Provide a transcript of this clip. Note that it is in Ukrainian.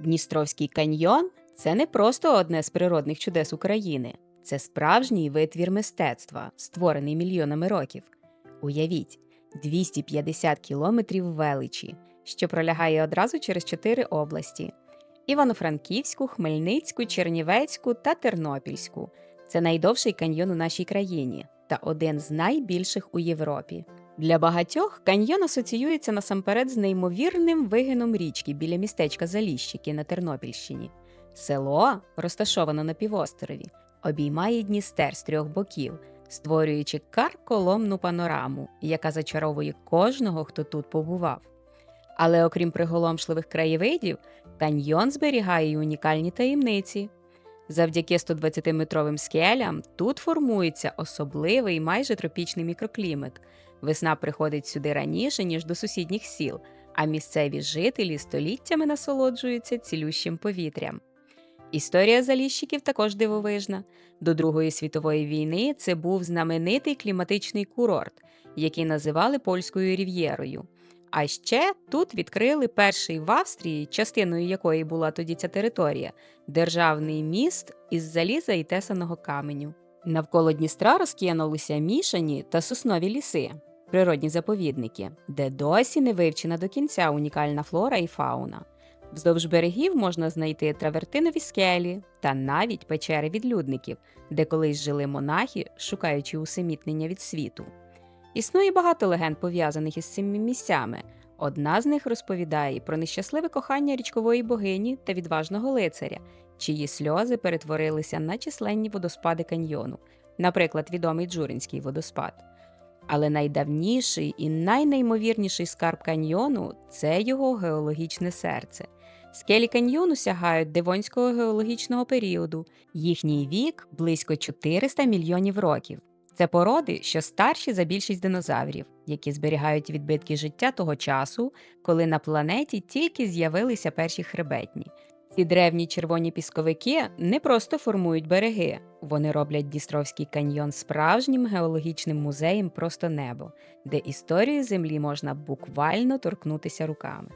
Дністровський каньйон це не просто одне з природних чудес України, це справжній витвір мистецтва, створений мільйонами років. Уявіть, 250 кілометрів величі, що пролягає одразу через чотири області: Івано-Франківську, Хмельницьку, Чернівецьку та Тернопільську. Це найдовший каньйон у нашій країні та один з найбільших у Європі. Для багатьох каньйон асоціюється насамперед з неймовірним вигином річки біля містечка Заліщики на Тернопільщині. Село, розташоване на півострові, обіймає Дністер з трьох боків, створюючи карколомну панораму, яка зачаровує кожного, хто тут побував. Але окрім приголомшливих краєвидів, каньйон зберігає й унікальні таємниці. Завдяки 120-метровим скелям тут формується особливий майже тропічний мікроклімат. Весна приходить сюди раніше, ніж до сусідніх сіл, а місцеві жителі століттями насолоджуються цілющим повітрям. Історія заліщиків також дивовижна. До Другої світової війни це був знаменитий кліматичний курорт, який називали польською рів'єрою. А ще тут відкрили перший в Австрії, частиною якої була тоді ця територія, державний міст із заліза і тесаного каменю. Навколо Дністра розкинулися мішані та соснові ліси, природні заповідники, де досі не вивчена до кінця унікальна флора і фауна. Вздовж берегів можна знайти травертинові скелі та навіть печери відлюдників, де колись жили монахи, шукаючи усамітнення від світу. Існує багато легенд, пов'язаних із цими місцями. Одна з них розповідає про нещасливе кохання річкової богині та відважного лицаря, чиї сльози перетворилися на численні водоспади каньйону, наприклад, відомий Джуринський водоспад. Але найдавніший і найнеймовірніший скарб каньйону це його геологічне серце. Скелі каньйону сягають Девонського геологічного періоду. Їхній вік близько 400 мільйонів років. Це породи, що старші за більшість динозаврів, які зберігають відбитки життя того часу, коли на планеті тільки з'явилися перші хребетні. Ці древні червоні пісковики не просто формують береги, вони роблять Дістровський каньйон справжнім геологічним музеєм просто небо, де історію землі можна буквально торкнутися руками.